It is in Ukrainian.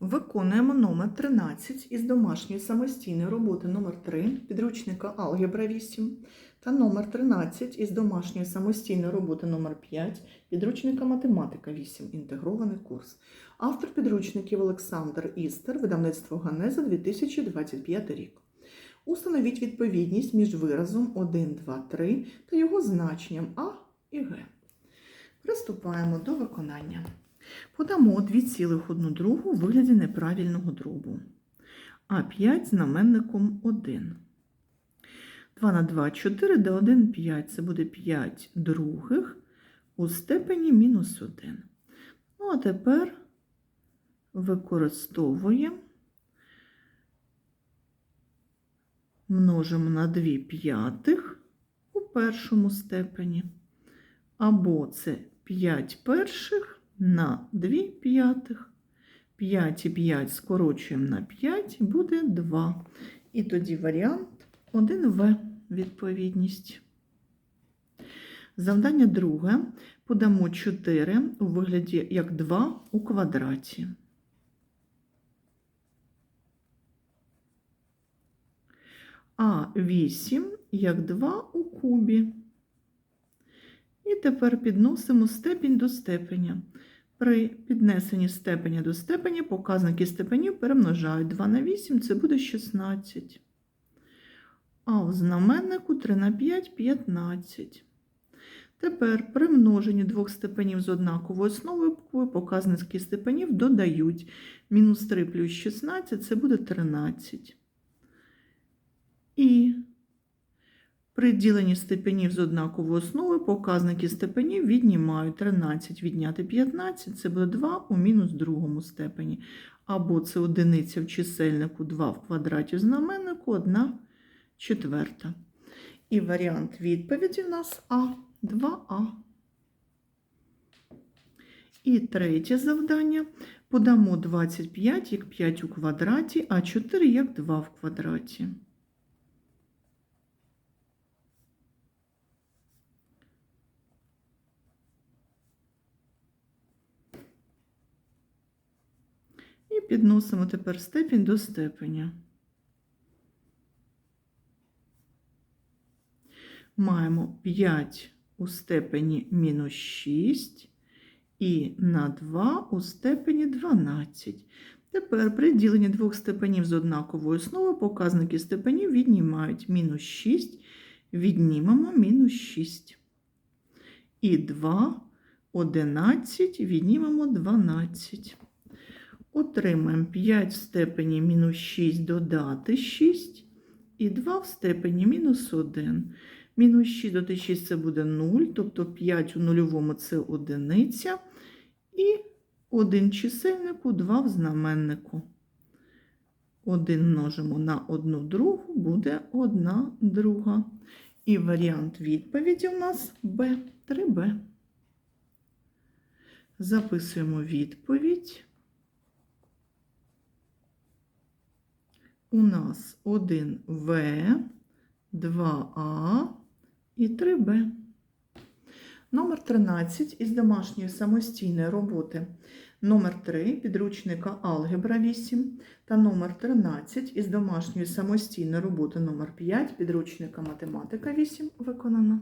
Виконуємо номер 13 із домашньої самостійної роботи номер 3 підручника Алгебра 8 та номер 13 із домашньої самостійної роботи номер 5 підручника Математика 8 інтегрований курс. Автор підручників Олександр Істер, видавництво Ганеза 2025 рік. Установіть відповідність між виразом 1, 2, 3 та його значенням А і Г. Приступаємо до виконання. Подамо 2,1 другу у вигляді неправильного дробу. А 5 знаменником 1. 2 на 2 4, де 1 5. Це буде 5 других у степені мінус 1. Ну, а тепер використовуємо, множимо на 2 п'ятих у першому степені. Або це 5 перших на 2 п'ятих. 5 і 5 скорочуємо на 5, буде 2. І тоді варіант 1В відповідність. Завдання друге. Подамо 4 у вигляді як 2 у квадраті. А 8 як 2 у кубі. І тепер підносимо степінь до степеня. При піднесенні степеня до степеня показники степенів перемножають 2 на 8, це буде 16. А в знаменнику 3 на 5 15. Тепер при множенні двох степенів з однаковою основою показники степенів додають. Мінус 3 плюс 16 це буде 13. І при діленні степенів з однаковою основою показники степенів віднімають 13 відняти 15, це буде 2 у мінус другому степені. Або це одиниця в чисельнику 2 в квадраті в знаменнику 1 четверта. І варіант відповіді в нас А, 2А. І третє завдання. Подамо 25 як 5 у квадраті, а 4 як 2 в квадраті. І підносимо тепер степінь до степеня. Маємо 5 у степені мінус 6 і на 2 у степені 12. Тепер при діленні двох степенів з однаковою основою показники степенів віднімають мінус 6, віднімемо мінус 6. І 2, 11, віднімемо 12. Отримаємо 5 в степені мінус 6 додати 6 і 2 в степені мінус 1. Мінус 6 додати 6 це буде 0, тобто 5 у нульовому це одиниця. І 1 чисельнику, 2 в знаменнику. 1 множимо на 1 другу, буде 1 друга. І варіант відповіді у нас Б, 3Б. Записуємо відповідь. У нас 1В, 2А і 3Б. Номер 13 із домашньої самостійної роботи. Номер 3 підручника Алгебра 8 та номер 13 із домашньої самостійної роботи номер 5 підручника Математика 8 виконано.